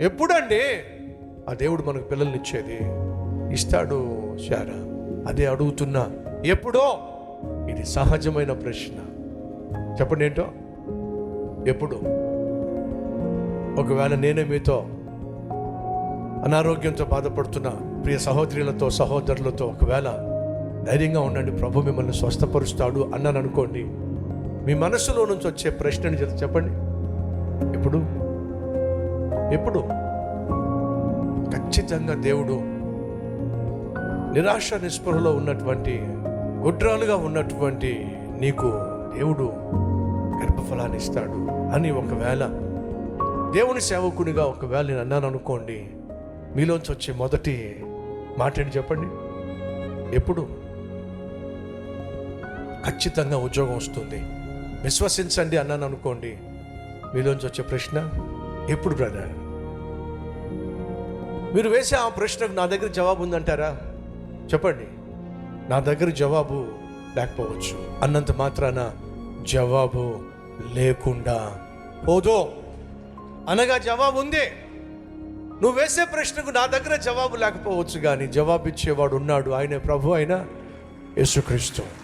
ఎప్పుడండి? ఆ దేవుడు మనకు పిల్లల్ని ఇచ్చేది. ఇస్తాడు శారా. అదే అడుగుతున్నా. ఎప్పుడో? ఇది సహజమైన ప్రశ్న. చెప్పండి ఏంటో? ఎప్పుడు? ఒకవేళ నేనే మీతో అనారోగ్యంతో బాధపడుతున్న ప్రియ సహోదరులతో సహోదరులతో ఒకవేళ ధైర్యంగా ఉండండి. ప్రభు మిమ్మల్ని స్వస్థపరుస్తాడు అన్నాను అనుకోండి మీ మనసులో నుంచి వచ్చే ప్రశ్నని చెప్పండి. ఎప్పుడు? ఎప్పుడు? ఖచ్చితంగా దేవుడు నిరాశ నిస్పృహలో ఉన్నటువంటి గుడ్రాలుగా ఉన్నటువంటి నీకు దేవుడు గర్భఫలాన్ని ఇస్తాడు అని ఒకవేళ దేవుని సేవకునిగా ఒకవేళ నేను అన్నాను అనుకోండి మీలోంచి వచ్చే మొదటి మాట ఏంటి చెప్పండి? ఎప్పుడు? ఖచ్చితంగా ఉద్యోగం వస్తుంది. విశ్వసించండి అన్నాను అనుకోండి మీలోంచి వచ్చే ప్రశ్న? ఎప్పుడు బ్రదర్ మీరు వేసే ఆ ప్రశ్నకు నా దగ్గర జవాబు ఉందంటారా? చెప్పండి. నా దగ్గర జవాబు లేకపోవచ్చు. అన్నంత మాత్రాన జవాబు లేకుండా. పోదో. అనగా జవాబు ఉంది. నువ్వు వేసే ప్రశ్నకు నా దగ్గర జవాబు లేకపోవచ్చు కానీ జవాబు ఇచ్చేవాడు ఉన్నాడు. ఆయన ప్రభు అయిన యేసుక్రీస్తు.